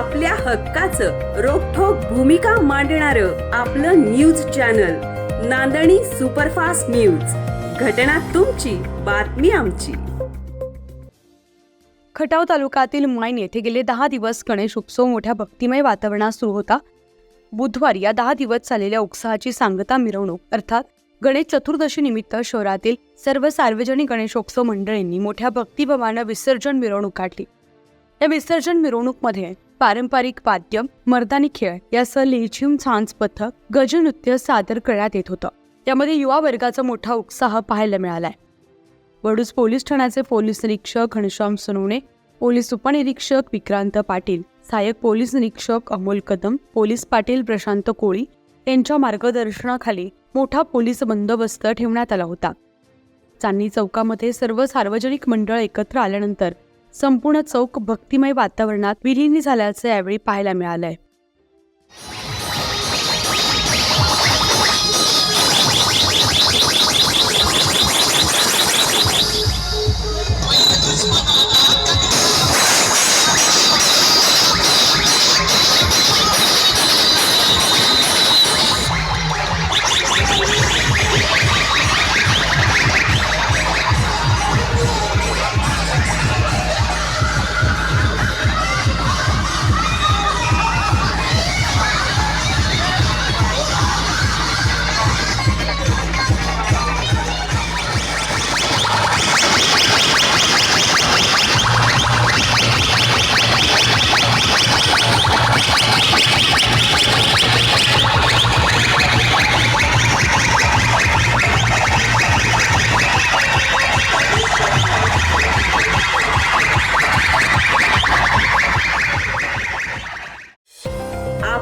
आपल्या हक्काचं रोखोक भूमिका मांडणार आपलं न्यूज चॅनल नांदणी सुपरफास्ट न्यूज. घटना तुमची बातमी आमची. खटाव तालुक्यातील माईन येथे गेले दहा दिवस गणेश उत्सव मोठ्या भक्तिमय वातावरणात सुरू होता. बुधवारी या दहा दिवस चाललेल्या उत्साहाची सांगता मिरवणूक अर्थात गणेश चतुर्दशी निमित्त शहरातील सर्व सार्वजनिक गणेशोत्सव मंडळींनी मोठ्या भक्तिभावानं विसर्जन मिरवणूक काढली. या विसर्जन मिरवणूकमध्ये पारंपरिक वाद्य मर्दानी खेळ यासह लेझिम छान्स पथक गजनृत्य सादर करण्यात येत होतं. त्यामध्ये युवा वर्गाचा मोठा उत्साह पाहायला मिळालाय. वडूज पोलीस ठाण्याचे पोलीस निरीक्षक घनश्याम सोनवणे पोलीस उपनिरीक्षक विक्रांत पाटील सहाय्यक पोलीस निरीक्षक अमोल कदम पोलीस पाटील प्रशांत कोळी यांच्या मार्गदर्शनाखाली मोठा पोलीस बंदोबस्त ठेवण्यात आला होता. चांदणी चौकामध्ये सर्व सार्वजनिक मंडळ एकत्र आल्यानंतर संपूर्ण चौक भक्तिमय वातावरणात विलीन झाल्याचं यावेळी पाहायला मिळालंय.